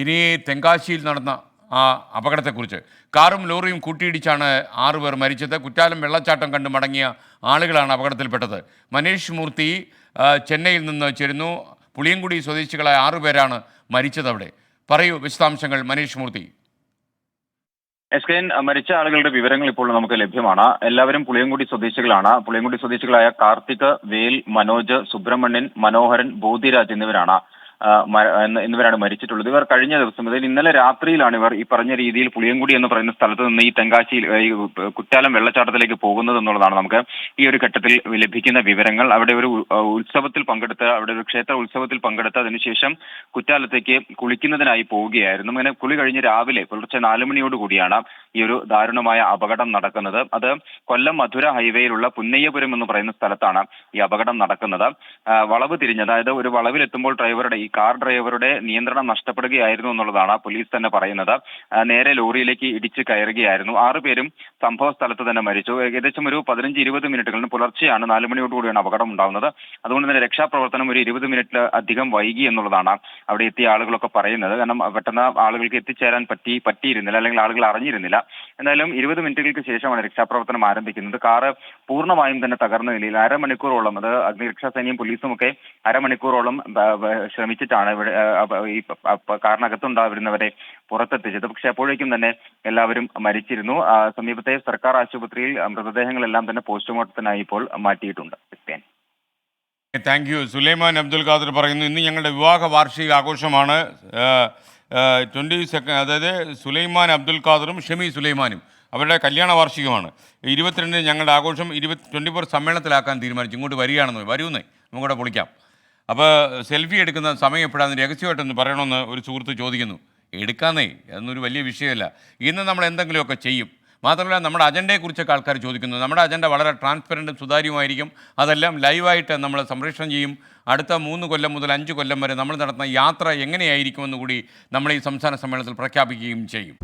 ഇനി തെങ്കാശിയിൽ നടന്ന ആ അപകടത്തെക്കുറിച്ച് കാറും ലോറിയും കൂട്ടിയിടിച്ചാണ് ആറുപേർ മരിച്ചത്. കുറ്റാലം വെള്ളച്ചാട്ടം കണ്ട് മടങ്ങിയ ആളുകളാണ് അപകടത്തിൽപ്പെട്ടത്. മനീഷ് മൂർത്തി ചെന്നൈയിൽ നിന്ന് ചേരുന്നു. പുളിയങ്കുടി സ്വദേശികളായ ആറുപേരാണ് മരിച്ചത് അവിടെ. പറയൂ വിശദാംശങ്ങൾ മനീഷ് മൂർത്തി. എസ് കെ മരിച്ച ആളുകളുടെ വിവരങ്ങൾ ഇപ്പോൾ നമുക്ക് ലഭ്യമാണ്. എല്ലാവരും പുളിയങ്കുടി സ്വദേശികളാണ്. പുളിയങ്കുടി സ്വദേശികളായ കാർത്തിക് വേൽ മനോജ് സുബ്രഹ്മണ്യൻ മനോഹരൻ ബോധിരാജ് എന്നിവരാണ്. എന്നിവരാണ് മരിച്ചിട്ടുള്ളത്. ഇവർ കഴിഞ്ഞ ദിവസം അതായത് ഇന്നലെ രാത്രിയിലാണ് ഇവർ ഈ പറഞ്ഞ രീതിയിൽ പുളിയങ്കുടി എന്ന് പറയുന്ന സ്ഥലത്ത് നിന്ന് ഈ തെങ്കാശിയിൽ ഈ കുറ്റാലം വെള്ളച്ചാട്ടത്തിലേക്ക് പോകുന്നത് എന്നുള്ളതാണ് നമുക്ക് ഈ ഒരു ഘട്ടത്തിൽ ലഭിക്കുന്ന വിവരങ്ങൾ. അവിടെ ഒരു ഉത്സവത്തിൽ പങ്കെടുത്ത് അവിടെ ഒരു ക്ഷേത്ര ഉത്സവത്തിൽ പങ്കെടുത്ത് അതിനുശേഷം കുറ്റാലത്തേക്ക് കുളിക്കുന്നതിനായി പോവുകയായിരുന്നു. അങ്ങനെ കുളി കഴിഞ്ഞ് രാവിലെ പുലർച്ചെ നാല് മണിയോട് കൂടിയാണ് ഈ ഒരു ദാരുണമായ അപകടം നടക്കുന്നത്. അത് കൊല്ലം മധുര ഹൈവേയിലുള്ള പുന്നയ്യപുരം എന്ന് പറയുന്ന സ്ഥലത്താണ് ഈ അപകടം നടക്കുന്നത്. വളവ് തിരിഞ്ഞ് അതായത് ഒരു വളവിലെത്തുമ്പോൾ ഡ്രൈവറുടെ ഈ കാർ ഡ്രൈവറുടെ നിയന്ത്രണം നഷ്ടപ്പെടുകയായിരുന്നു എന്നുള്ളതാണ് പോലീസ് തന്നെ പറയുന്നത്. നേരെ ലോറിയിലേക്ക് ഇടിച്ച് കയറുകയായിരുന്നു. ആറുപേരും സംഭവ സ്ഥലത്ത് തന്നെ മരിച്ചു. ഏകദേശം ഒരു പതിനഞ്ച് ഇരുപത് മിനിറ്റുകളിന് പുലർച്ചെയാണ് നാല് മണിയോടുകൂടിയാണ് അപകടം ഉണ്ടാകുന്നത് അതുകൊണ്ട് തന്നെ രക്ഷാപ്രവർത്തനം ഒരു ഇരുപത് മിനിറ്റ് അധികം വൈകി എന്നുള്ളതാണ് അവിടെ എത്തിയ ആളുകളൊക്കെ പറയുന്നത്. കാരണം പെട്ടെന്ന് ആളുകൾക്ക് എത്തിച്ചേരാൻ പറ്റി പറ്റിയിരുന്നില്ല അല്ലെങ്കിൽ ആളുകൾ അറിഞ്ഞിരുന്നില്ല. എന്തായാലും ഇരുപത് മിനിറ്റുകൾക്ക് ശേഷമാണ് രക്ഷാപ്രവർത്തനം ആരംഭിക്കുന്നത്. കാറ് പൂർണമായും തന്നെ തകർന്ന നിലയിൽ അരമണിക്കൂറോളം അത് അഗ്നിരക്ഷാ സേനയും പോലീസും ഒക്കെ അരമണിക്കൂറോളം ശ്രമിച്ചു ശ്രമിച്ചിട്ടാണ് ഇവിടെ ഈ പ- പുറത്തെത്തിച്ചത്. പക്ഷെ അപ്പോഴേക്കും തന്നെ എല്ലാവരും മരിച്ചിരുന്നു. സമീപത്തെ സർക്കാർ ആശുപത്രിയിൽ മൃതദേഹങ്ങളെല്ലാം തന്നെ പോസ്റ്റ്മോർട്ടത്തിനായി ഇപ്പോൾ മാറ്റിയിട്ടുണ്ട്. താങ്ക് യു സുലൈമാൻ അബ്ദുൽ ഖാദർ പറയുന്നു ഇന്ന് ഞങ്ങളുടെ വിവാഹ വാർഷിക ആഘോഷമാണ്. ട്വന്റി സെക്കൻഡ് അതായത് സുലൈമാൻ അബ്ദുൽ ഖാദറും ഷമി സുലൈമാനും അവരുടെ കല്യാണ വാർഷികമാണ്. ഇരുപത്തിരണ്ടിന് ഞങ്ങളുടെ ആഘോഷം ഇരുപത്തി ട്വന്റി ഫോർ സമ്മേളനത്തിലാക്കാൻ തീരുമാനിച്ചു. ഇങ്ങോട്ട് വരികയാണെന്ന് വരൂന്നേ. നമുക്കിവിടെ പൊളിക്കാം അപ്പോൾ സെൽഫി എടുക്കുന്ന സമയം എപ്പോഴാണ് രഹസ്യമായിട്ടൊന്ന് പറയണമെന്ന് ഒരു സുഹൃത്ത് ചോദിക്കുന്നു. എടുക്കാന്നേ അതൊന്നൊരു വലിയ വിഷയമല്ല. ഇന്ന് നമ്മൾ എന്തെങ്കിലുമൊക്കെ ചെയ്യും. മാത്രമല്ല നമ്മുടെ അജണ്ടയെക്കുറിച്ചൊക്കെ ആൾക്കാർ ചോദിക്കുന്നു. നമ്മുടെ അജണ്ട വളരെ ട്രാൻസ്പെറന്റും സുതാര്യമായിരിക്കും അതെല്ലാം ലൈവായിട്ട് നമ്മൾ സംപ്രേഷണം ചെയ്യും. അടുത്ത മൂന്ന് കൊല്ലം മുതൽ അഞ്ച് കൊല്ലം വരെ നമ്മൾ നടത്തുന്ന യാത്ര എങ്ങനെയായിരിക്കുമെന്ന് കൂടി നമ്മൾ ഈ സംസ്ഥാന സമ്മേളനത്തിൽ പ്രഖ്യാപിക്കുകയും ചെയ്യും.